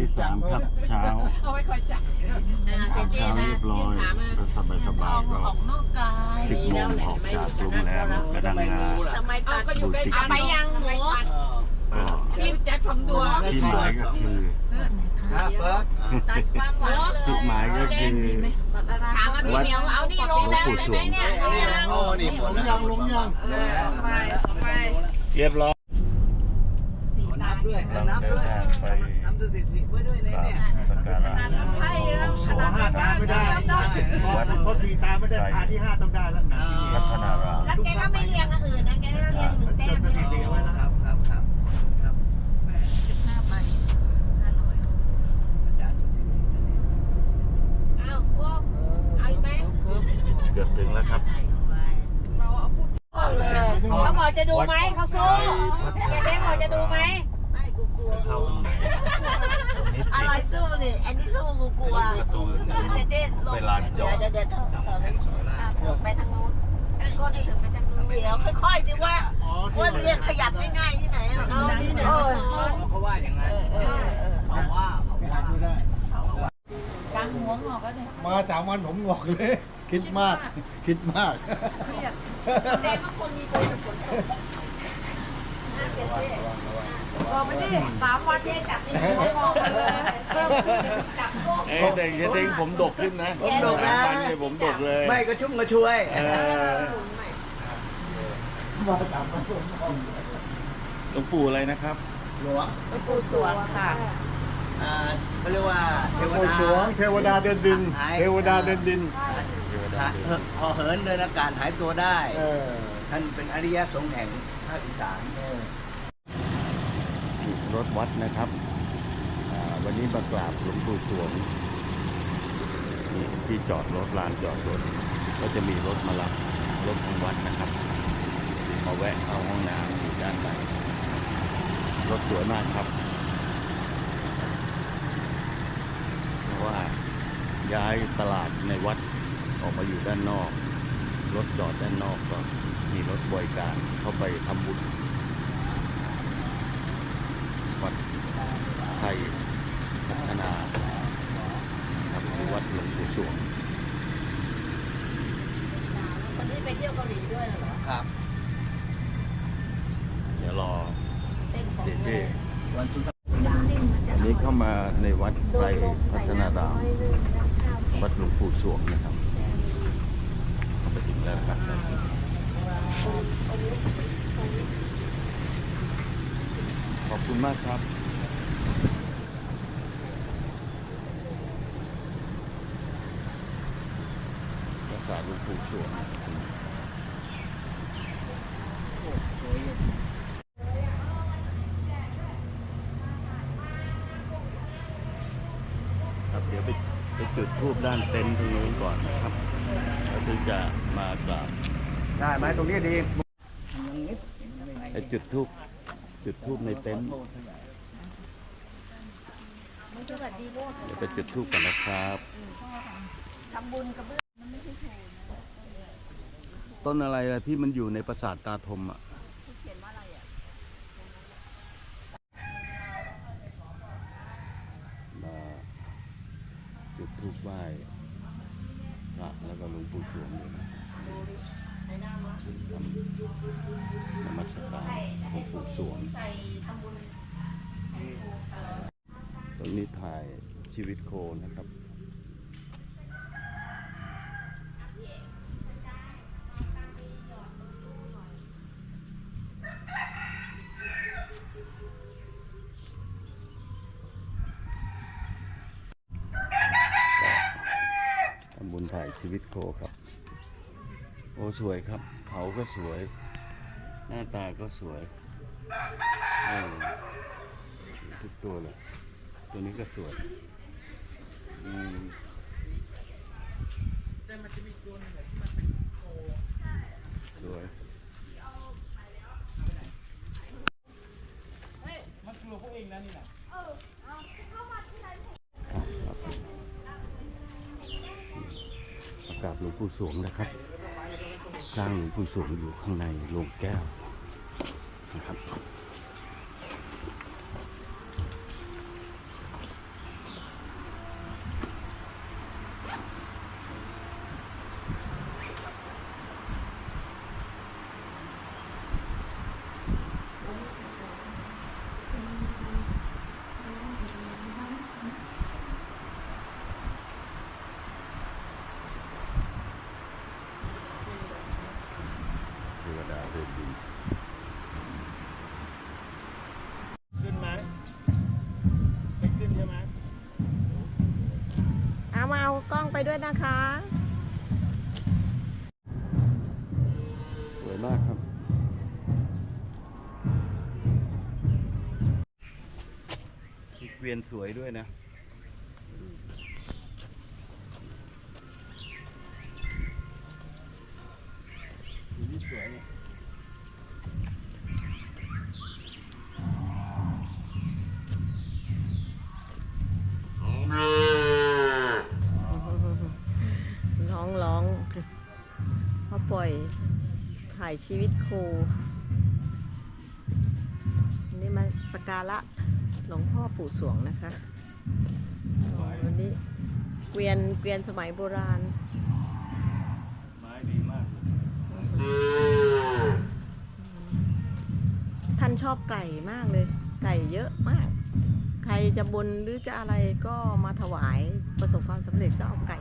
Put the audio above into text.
ที่สามครับเช้าเอาไว้คอยจับเช้าเรียบร้อยก็สบายสบายๆก็ของนอกกายสิบโมงออกจากโรงแรมกระดังงาทำไมเอาตัดก็อยู่ใกล้เอาไปยังหมูก็พี่แจ็คสองตัวที่หมายก็คือตัดความหวานเลยจุดหมายก็คือถามว่าพี่เหมียวเอานี่ลงแล้วใช่ไหมเนี่ยเอายังโอ้นี่ผลยังลงยังเออเอาไปเอาไปเรียบร้อยนับ ด้วยเรานับเดิด้วยนทางไปนับสถิติไว้ด้วยนะกราบเนี่ยสักการะไพ่แล้วสขวนาดงนั้นนะครับไม่ได้วัดเพราะสี่ตาไม่ได้ตาที่ห้าต้องได้แล้วนะพัฒนารามแล้วแกก็ไม่เรียงอันอื่นนะแกก็เรียงหนึ่งแต้มไม่ได้ดีไว้แล้วครับครับครับครับห้าใบห้าร้อยอาจารย์สถิติอ้าวพวกเอาอีกไหมเกือบถึงแล้วครับเขาบอกจะดูไหมเขาสู้แกเด้บอกจะดูไหมไม่กูกลัวจะเข้าตรงไหนตรงนี้อะไรดสู้นี่อันนี้สู้กูกลัวประตูเจ๊เจ๊ลงไปลานจอดเดี๋ยวเดี๋ยวสอนไปทางนู้นก็ถึงไปทางนู้นเดี๋ยวค่อยๆดิว่าว่าเรียกขยับง่ายๆที่ไหนอะเอาดีเดี๋ยวเขาว่าอย่างนั้นเขาว่าเขาว่าไม่ได้ กลางหัวงอกก็ได้มาสามวันผมงอกเลย คิดมาก คิดมากแต่บางคนมีตัวฝนตกเจ๊เจ๊ ก็ไม่ได้สามวันเจ๊จับนี่หัวงอกมาเลยเพิ่มขึ้นจับพวกเอ้ยแต่จริงๆผมดกขึ้นนะผมดกนะ สามวันเนี่ยผมดกเลยไม่กระชุ่มกระชวย เออมาสามวันผมงอกหลวงปู่อะไรนะครับ หลวงปูสวงค่ะอ่าเขาเรียกว่าเทวโอ้ดา สวงเทวดาเดินดินเทวดาเดินดินพอเหินเดินอากาศหายตัวได้ เออ ท่านเป็นอริยสงฆ์แห่งภาคอีสาน รถวัดนะครับ วันนี้มากราบหลวงปู่สวงที่จอดรถลานจอดรถ ก็จะมีรถมารับรถของวัดนะครับมาแวะเข้าห้องน้ำอยู่ด้านในรถสวยมากครับเพราะว่าย้ายตลาดในวัดออกมาอยู่ด้านนอก รถจอดด้านนอกก็มีรถบริการเข้าไปทำบุญ วัด ไทยพัฒนาครับหรือวัดหลวงปู่สวงวันนี้ไปเที่ยวเกาหลีด้วยเหรอครับ เดี๋ยวรอเต้นของเจเจวันสุดท้ายอันนี้เข้ามาในวัดไทยพัฒนารามวัดหลวงปู่สวงนะครับเข้าไปถึงแล้วนะครับขอบคุณมากครับ รักษาหลวงปู่สวงครับเดี๋ยวไปไปจุดทูบด้านเต็นท์ตรงนู้นก่อนนะครับแล้วถึงจะมากราบได้ไหมตรงนี้ดีไปจุดทูบจุดทูบในเต็นท์มันสวัสดีโลกเดี๋ยวไปจุดทูบกันนะครับทำบุญกับเพื่อน ต้นอะไรล่ะที่มันอยู่ในปราสาทตาทมอะมาจุดทูบไหว้พระแล้วก็หลวงปู่สวงอยู่นะทำนมัสการหลวงปู่สวงตรงนี้ถ่ายชีวิตโคนะครับ ถ่ายชีวิตโคครับ โอ้สวยครับ เขาก็สวย หน้าตาก็สวยทุกตัวเลยตัวนี้ก็สวยอืมสวย มันกลัวพวกเองนะนี่นะ ปู่สวงนะครับสร้างหลวงปู่สวงอยู่ข้างในโรงแก้วนะครับ กล้องไปด้วยนะคะ สวยมากครับมีเกวียนสวยด้วยนะ สีนี่สวยเนี่ย น้องร้องเขา ปล่อยถ่ายชีวิตครูนี่มาสการะหลวงพ่อปู่สวงนะคะวันนี้เกวียนเกวียนสมัยโบราณไม้ดีมากท่านชอบไก่มากเลย ไก่เยอะมาก ใครจะบนหรือจะอะไรก็มาถวายประสบความสำเร็จก็เอาไก่